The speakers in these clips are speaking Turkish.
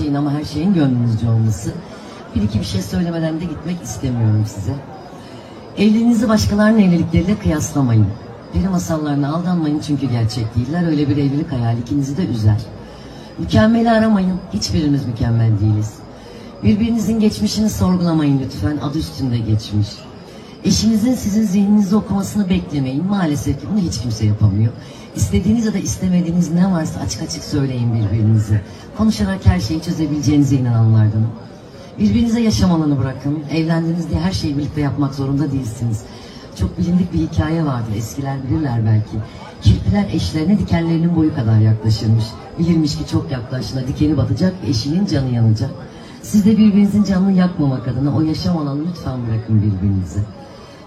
şeyin ama her şeyin gönlünüzce olması. Bir iki bir şey söylemeden de gitmek istemiyorum size. Evliliğinizi başkalarının evlilikleriyle kıyaslamayın. Peri masallarına aldanmayın çünkü gerçek değiller. Öyle bir evlilik hayali ikinizi de üzer. Mükemmeli aramayın. Hiçbirimiz mükemmel değiliz. Birbirinizin geçmişini sorgulamayın lütfen. Adı üstünde geçmiş. Eşinizin sizin zihninizi okumasını beklemeyin. Maalesef ki bunu hiç kimse yapamıyor. İstediğiniz ya da istemediğiniz ne varsa açık açık söyleyin birbirinize. Konuşarak her şeyi çözebileceğinize inananlardanım. Birbirinize yaşam alanı bırakın. Evlendiniz diye her şeyi birlikte yapmak zorunda değilsiniz. Çok bilindik bir hikaye vardır. Eskiler bilirler belki. Kirpiler eşlerine dikenlerinin boyu kadar yaklaşırmış. Bilirmiş ki çok yaklaştığında dikeni batacak, eşinin canı yanacak. Siz de birbirinizin canını yakmamak adına o yaşam alanını lütfen bırakın birbirinize.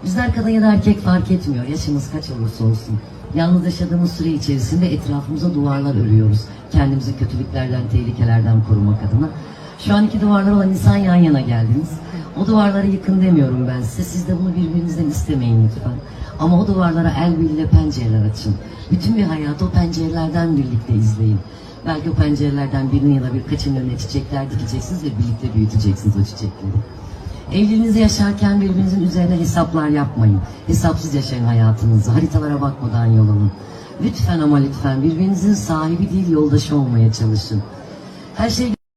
Bizler kadın ya da erkek fark etmiyor. Yaşımız kaç olursa olsun. Yalnız yaşadığımız süre içerisinde etrafımıza duvarlar örüyoruz. Kendimizi kötülüklerden, tehlikelerden korumak adına. Şu an iki duvarlar olan insan yan yana geldiniz. O duvarları yıkın demiyorum ben size. Siz de bunu birbirinizden istemeyin lütfen. Ama o duvarlara el birliğiyle pencereler açın. Bütün bir hayatı o pencerelerden birlikte izleyin. Belki o pencerelerden birinin ya da birkaçının önüne çiçekler dikeceksiniz ve birlikte büyüteceksiniz o çiçekleri. Evliliğinizi yaşarken birbirinizin üzerine hesaplar yapmayın. Hesapsız yaşayın hayatınızı. Haritalara bakmadan yol alın. Lütfen ama lütfen birbirinizin sahibi değil yoldaşı olmaya çalışın. Her şey